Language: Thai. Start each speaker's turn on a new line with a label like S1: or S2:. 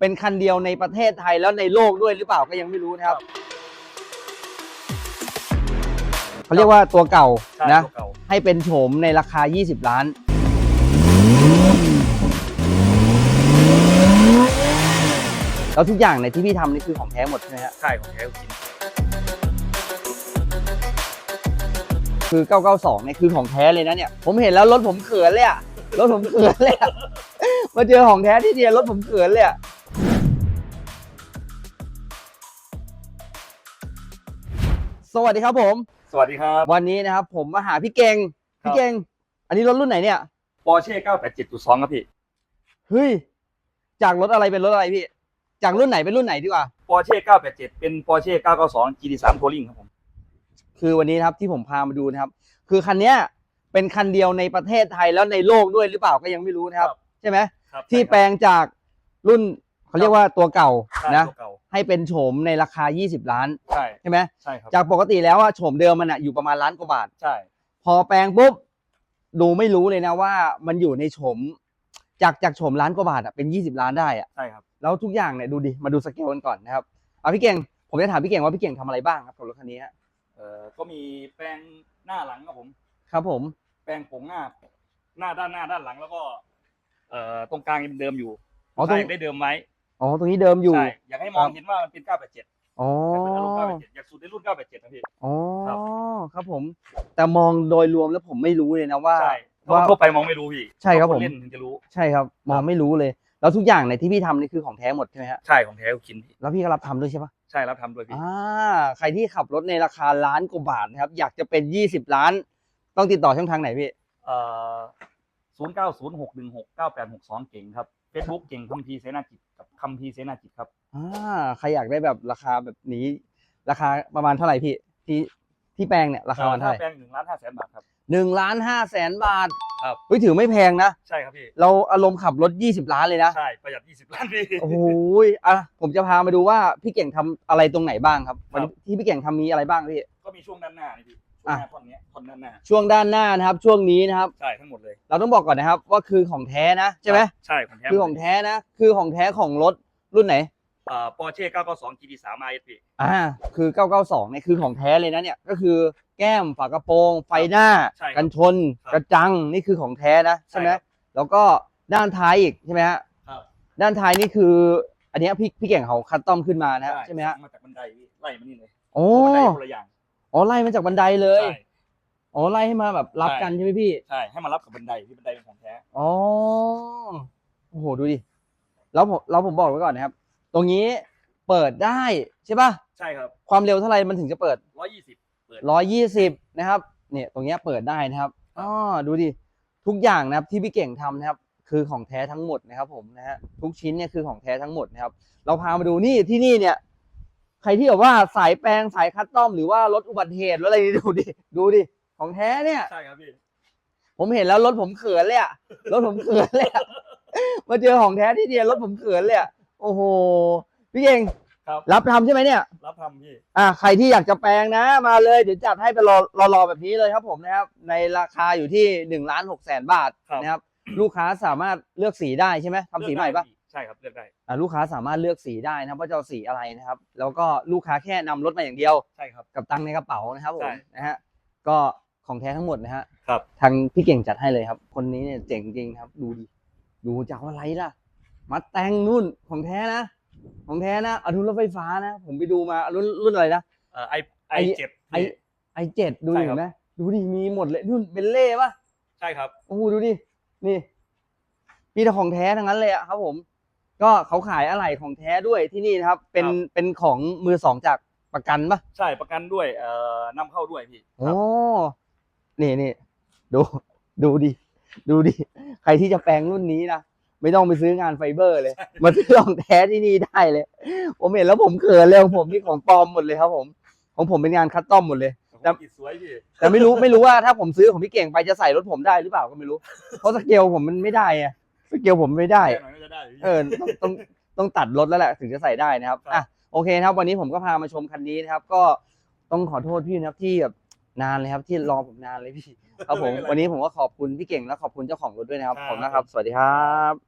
S1: เป็นคันเดียวในประเทศไทยแล้วในโลกด้วยหรือเปล่าก็ยังไม่รู้นะครับ เขาเรียกว่าตัวเก่า
S2: ใช่
S1: นะ
S2: ตัวเก่า
S1: ให้เป็นโฉมในราคา 20 ล้าน แล้วทุกอย่างในที่พี่ทำนี่คือของแท้หมดใช่ไหมฮะ
S2: ใช่ของแท้จริง
S1: คือ 992เนี่ยคือของแท้เลยนะเนี่ย ผมเห็นแล้วรถผมเขินเลยอะรถผมเขินเลยอะมาเจอของแท้ที่เดียวรถผมเขินเลยอะ สวัสดีครับผม
S2: สวัสดีครับ
S1: วันนี้นะครับผมมาหาพี่เก่ง
S2: ครับ
S1: พี่เก่งอันนี้รถรุ่นไหนเนี่ย
S2: ปอร์เช่987.2 ครับพี่
S1: เฮ้ยจากรถอะไรเป็นรถอะไรพี่ จากรุ่นไหนเป็นรุ่นไหนดีกว่า
S2: ปอร์เช่987 เป็นปอร์เช่992 GT3 Touring ครับผม
S1: คือวันนี้นะครับที่ผมพามาดูนะครับ คือคันเนี้ยเป็นคันเดียวในประเทศไทยแล้วในโลกด้วยหรือเปล่าก็ยังไม่รู้นะครับใช่ไหม
S2: ครับ
S1: ที่แปลงจากรุ่นเขาเรียกว่าตัวเก่า
S2: ใช่
S1: นะ
S2: ตัวเก่า
S1: ให้เป็นโฉมในราคา 20 ล้าน
S2: ใช่
S1: ใช่ไหม
S2: ใช่ครับ
S1: จากปกติแล้วอะโฉมเดิมมันอะอยู่ประมาณล้านกว่าบาท
S2: ใช่
S1: พอแปลงปุ๊บดูไม่รู้เลยนะว่ามันอยู่ในโฉมจากจากโฉมล้านกว่าบาทอะเป็น 20 ล้านได้อะ
S2: ใช่ครับ
S1: แล้วทุกอย่างเนี่ยดูดิมาดูสเกลกันก่อนนะครับเอาพี่เก่งผมจะถามพี่เก่งว่าพี่เก่งทำอะไรบ้างครับกับรถคันนี้ฮะ
S2: เอ่อก็มีแปลงหน้าหลังครับผม
S1: ครับผม
S2: แปลงผงหน้า หน้าด้านหน้าด้านหลังแล้วก็ เอ่อตรงกลางยังเป็นเดิมอยู่
S1: อ๋อตรง
S2: ใช่ได้เดิมไว้
S1: อ๋อตรงนี้เดิมอยู่
S2: ใช่อยากให้มอง
S1: ครับ
S2: เห็นว่ามันเป็น 987
S1: อ๋อ
S2: อยากเป็นอารมณ์987อยากสูตรในรุ่น 987นะพี่
S1: อ๋อ
S2: ครับ
S1: ครับผม แต่มองโดยรวมแล้วผมไม่รู้เลยนะว่า
S2: ใช่เพราะ
S1: ว่า
S2: ว่าทั่วไปมองไม่รู้พี่
S1: ใช่ครับผม
S2: นเล่นถึงจะรู้
S1: ใช่ครับ มองไม่รู้เลย แล้วทุกอย่างในที่พี่ทำนี่คือของแท้หมดใช่ไหมฮะ
S2: ใช่ของแท้ทุกชิ้นพี่
S1: แล้วพี่ก็รับทำด้วยใช่ปะ
S2: ใช่รับทำโดยพี่
S1: อ่าใครที่ขับรถในราคาล้านกว่าบาทนะครับ อยากจะเป็น 20 ล้าน ต้องติดต่อช่องทางไหนพี่
S2: เอ่อศูนย์เก้าศูนย์หกหนึ่งหกเก้าแปดหกสองเก่งครับ เฟซบุ๊กเก่งคัมพีร์เสนาจิตกับคัมพีร์เสนาจิตครับ
S1: อ่าใครอยากได้แบบราคาแบบนี้ ราคาประมาณเท่าไหร่พี่ที่ที่แปลงเนี่ยราคาประมาณเท่าไหร่
S2: แปลงหนึ่งล้านห้าแสนบาทครับ
S1: หนึ่งล้านห้าแสนบาท
S2: ครับ
S1: เฮ้ยถือไม่แพงนะ
S2: ใช่ครับพี่
S1: เราอารมณ์ขับรถ 20 ล้านเลยนะ
S2: ใช่ ประหยัดยี่สิบล้านพี่
S1: โอ้โหยอะผมจะพามาดูว่าพี่เก่งทำอะไรตรงไหนบ้างครับ
S2: ครับ
S1: วันนี้ที่พี่เก่งทำมีอะไรบ้างพี่
S2: ก็มีช่วงด้านหน้านี่พี่ช่วงหน้า
S1: อะ
S2: ท่อนเนี้ยท่อนด้านหน้า
S1: ช่วงด้านหน้านะครับ ช่วงนี้นะครับ
S2: ใช่ทั้งหมดเลย
S1: เราต้องบอกก่อนนะครับ ว่าคือของแท้นะใช่ไหม
S2: ใช่ของแท้
S1: คือของแท้นะ คือของแท้ของรถรุ่นไหน
S2: เอ่อปอร์เช่เก้าเก้าสอง GT สาม RS พี่
S1: อ่า คือ 992เนี่ยคือของแท้เลยนะเนี่ย ก็คือแก้มฝากระโปรง ไฟหน้า
S2: ใช่ครับ
S1: กันชน
S2: ครับ
S1: กระจัง นี่คือของแท้นะใช่ไหม
S2: ใช่ครับ
S1: แล้วก็ด้านท้ายอีกใช่ไหมฮะ
S2: ครับ
S1: ด้านท้ายนี่คือ อันเนี้ยพี่พี่เก่งเขาคัสตอมขึ้นมานะฮะใช่ไหมฮะ
S2: มาจากบันไดพี่ไล่มานี่เลย
S1: โอ้
S2: บันไดคนละอย่าง
S1: อ๋อไล่มาจากบันไดเลย
S2: ใช่
S1: อ๋อไล่ให้มาแบบรับ
S2: ใช่
S1: กันใช่ไหมพี่
S2: ใช่ให้มารับกับบันไดที่บันไดเป็นของแท้
S1: อ๋อ โอ้โหดูดิ แล้วผมเราผมบอกไว้ก่อนนะครับ ตรงนี้เปิดได้ใช่ป่ะ
S2: ใช่ครับ
S1: ความเร็วเท่าไหร่มันถึงจะเปิด
S2: ร้อยยี่สิบเปิด
S1: ร้อยยี่สิบนะครับ เนี่ยตรงเนี้ยเปิดได้นะครับ
S2: ครับ
S1: อ๋อดูดิ ทุกอย่างนะครับที่พี่เก่งทำนะครับ คือของแท้ทั้งหมดนะครับผมนะฮะทุกชิ้นเนี่ยคือของแท้ทั้งหมดนะครับ เราพามาดูนี่ที่นี่เนี่ย ใครที่แบบว่าสายแปลงสายคัสตอมหรือว่ารถอุบัติเหตุหรืออะไรนี่ดูดิดูดิของแท้เนี่ย
S2: ใช่ครับพี่
S1: ผมเห็นแล้วรถผมเขินเลยอะรถผมเขินเลยอะมาเจอของแท้ที่เดียวรถผมเขินเลยอะโอ้โหพี่เก่ง
S2: ครับ
S1: รับทำใช่ไหมเนี่ย
S2: รับทำพี่
S1: อะใครที่อยากจะแปลงนะ มาเลยเดี๋ยวจัดให้ไปรอรอรอแบบนี้เลยครับผมนะครับ ในราคาอยู่ที่หนึ่งล้านหกแสนบาท
S2: ครับ
S1: นะครับ ลูกค้าสามารถเลือกสีได้ใช่ไหมทำสีใหม่ปะ
S2: เลือกได้พี่ ใช่ครับเลือกได้
S1: อะลูกค้าสามารถเลือกสีได้นะครับว่าจะเอาสีอะไรนะครับ แล้วก็ลูกค้าแค่นำรถมาอย่างเดียว
S2: ใช่ครับ
S1: กับตังค์ในกระเป๋านะครับผ
S2: ใช่
S1: มนะฮะก็ของแท้ทั้งหมดนะฮะ
S2: ครับ
S1: ทางพี่เก่งจัดให้เลยครับ คนนี้เนี่ยเจ๋งจริงครับ ดูดิดูจากอะไรล่ะมาแต่งนุ่นของแท้นะ ของแท้นะอนุรถไฟฟ้านะ ผมไปดูมารุ่นรุ่นอะไรนะ
S2: เอ่อไอไอ
S1: ไอ้
S2: เจ็ด
S1: ไอไอเจ็ดดู
S2: ใช่
S1: ดิ
S2: ครับ
S1: เห็นไหมดูดิมีหมดเลยนุ่นเบลเล่ปะ
S2: ใช่ครับ
S1: โอ้โหดูดิ นี่ มีแต่ของแท้ทั้งนั้นเลยอะครับผม ก็เขาขายอะไหล่ของแท้ด้วยที่นี่นะครับ เป็น
S2: ครับ
S1: เป็นของมือสองจากประกันปะ
S2: ใช่ประกันด้วยเอ่อนำเข้าด้วยพี่
S1: โอ้นี่นี่ดูดูดิดูดิใครที่จะแปลงรุ่นนี้นะไม่ต้องไปซื้องานไฟเบอร์เลย มาซื้อของแท้ที่นี่ได้เลย ผมเห็นแล้วผมเขินเลยของผมนี่ของปลอมหมดเลยครับ ผม ของผมเป็นงานคัสตอมหมดเลย แต่
S2: อิดสวยพี่
S1: แต่ไม่รู้ไม่รู้ว่าถ้าผมซื้อของพี่เก่งไปจะใส่รถผมได้หรือเปล่าก็ไม่รู้ เพราะสเกลผมมันไม่ได้อะ สเกลผมไม่ได้
S2: แค่หน่อยก็จะได้พี่
S1: เออต้องต้องต้องตัดรถแล้วแหละถึงจะใส่ได้นะครับ
S2: ครับ
S1: อะโอเคนะครับ วันนี้ผมก็พามาชมคันนี้นะครับ ก็ต้องขอโทษพี่นะครับที่แบบนานเลยครับ ที่รอผมนานเลยพี่ ครับผม วันนี้ผมก็ขอบคุณพี่เก่งและขอบคุณเจ้าของรถด้วยนะครับขอบคุณนะครับ สวัสดีครับ